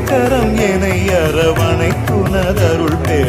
திருக்கரம் என அரவணை துணதருள் பெற